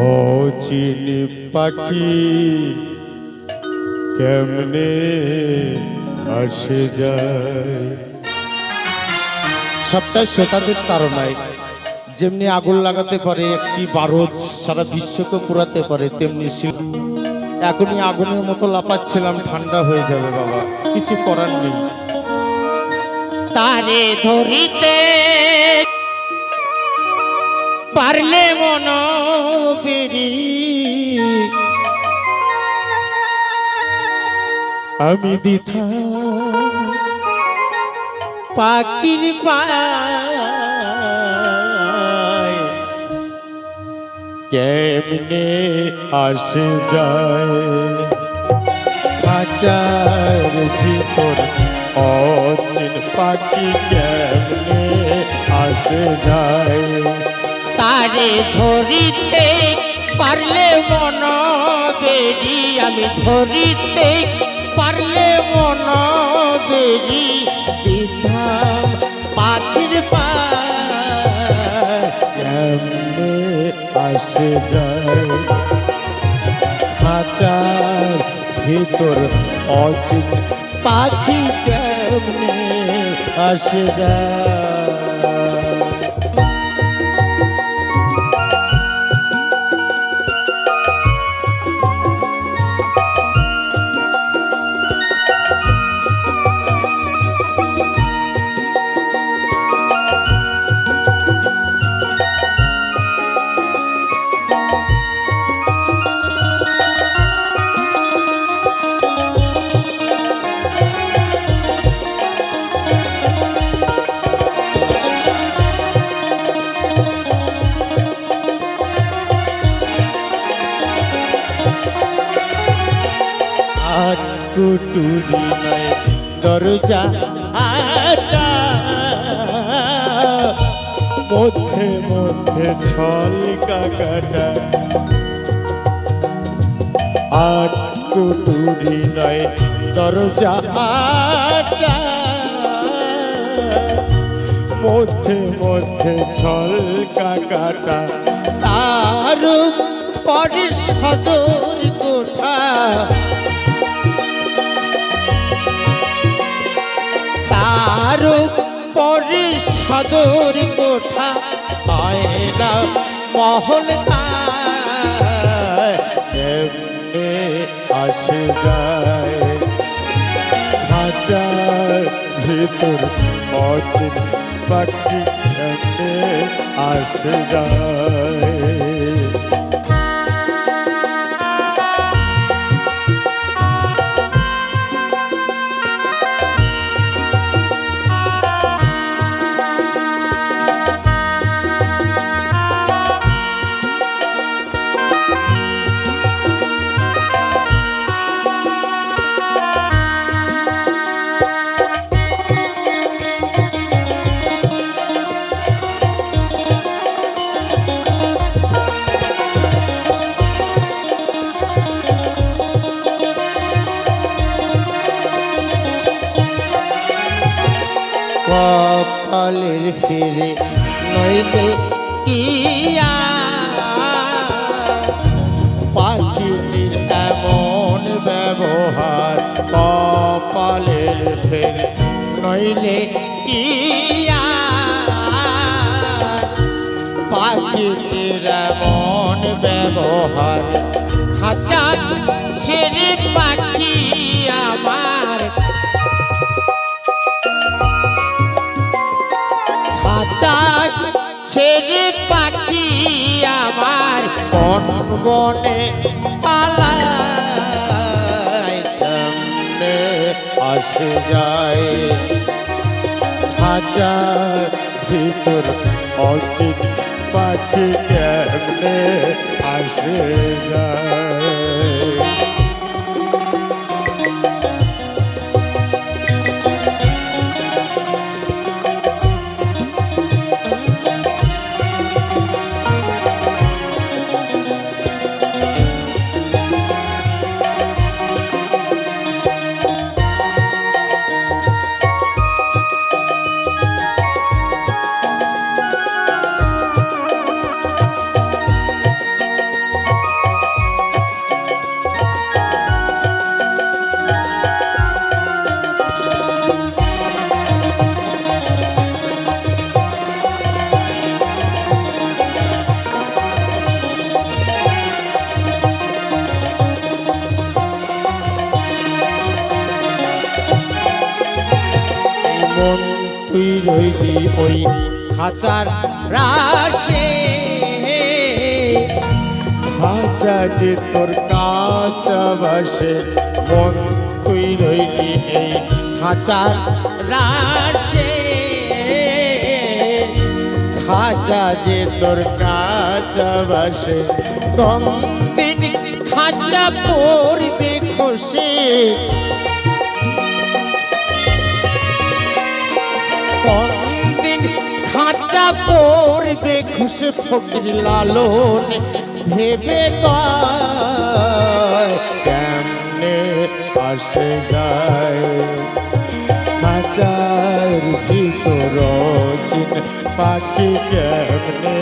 ও চিনি পাখি কেমনে আসে যায়? সবটাই শ্রোতাদের তারনায় যেমনি আগুন লাগাতে পারে একটি বারোজ, সারা বিশ্বকে পুরাতে পারে, তেমনি এখনই আগুনের মতো লাপাচ্ছিলাম, ঠান্ডা হয়ে যাবে বাবা। কিছু করার নেই। তারে ধরিতে পারলে মন বেরি আমি দিথা পাখির পায় কেমনে আসে যায়? খাঁচার ভিতর অচিন পাখি ধরিতে পারলে মন বেরি আমি ধরিতে পারলে মন বেরি পাখির পায়। কেমনে আসে যায় খাঁচার ভিতর অচিন পাখি কেমনে আসে যায়। আর কুটুরি নয় দরজা আটা। মধ্যে মধ্যে ছল কাকাটা। আর কুটুরি নয়, দরজা আটা। মধ্যে মধ্যে ছল কাকাটা। তার পরিষদ কোঠা। তার পরিষদর কোঠা আয়না মহল আসে যায়। খাঁচার ভিতর অচিন পাখি আসে যায়। কপালের ফিরে নইলে কিয়া পাখিটির এমন ব্যবহার, কপালের ফের, নইলে কিয়া পাখিটির এমন ব্যবহার খাঁচা ছেড়ে পাখি আমার ছেড়ে পাখি আমার কোন বনে পালায় আসে যায়। খাঁচার ভিতর অচিত পাখি কেমনে আসে যায়? রইবি ওই খাঁচার রাশে। খাঁচা যে তোর কাঁচা বাসে, মন তুই রইবি এই খাঁচার রাশে। খাঁচা যে তোর কাঁচা বাসে দিন খাঁচা পড়বে খুশি দিন খাঁচা পড়বে খুশি ফকির লালন, ভেবে কেমনে আসে যায়। খাঁচার ভিতর পাখি কেমনে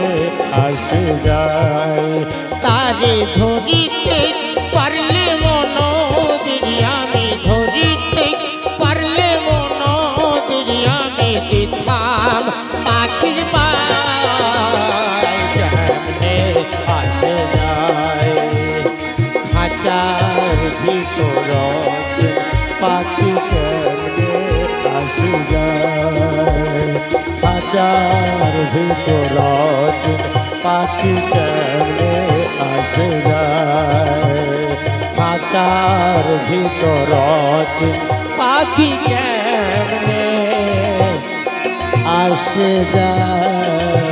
আসে যায়? তারে ধরিতে খাঁচার ভিতর চিন পাখি কেমনে আসে যায় খাঁচার ভিতর চিন পাখি কেমনে আসে যায়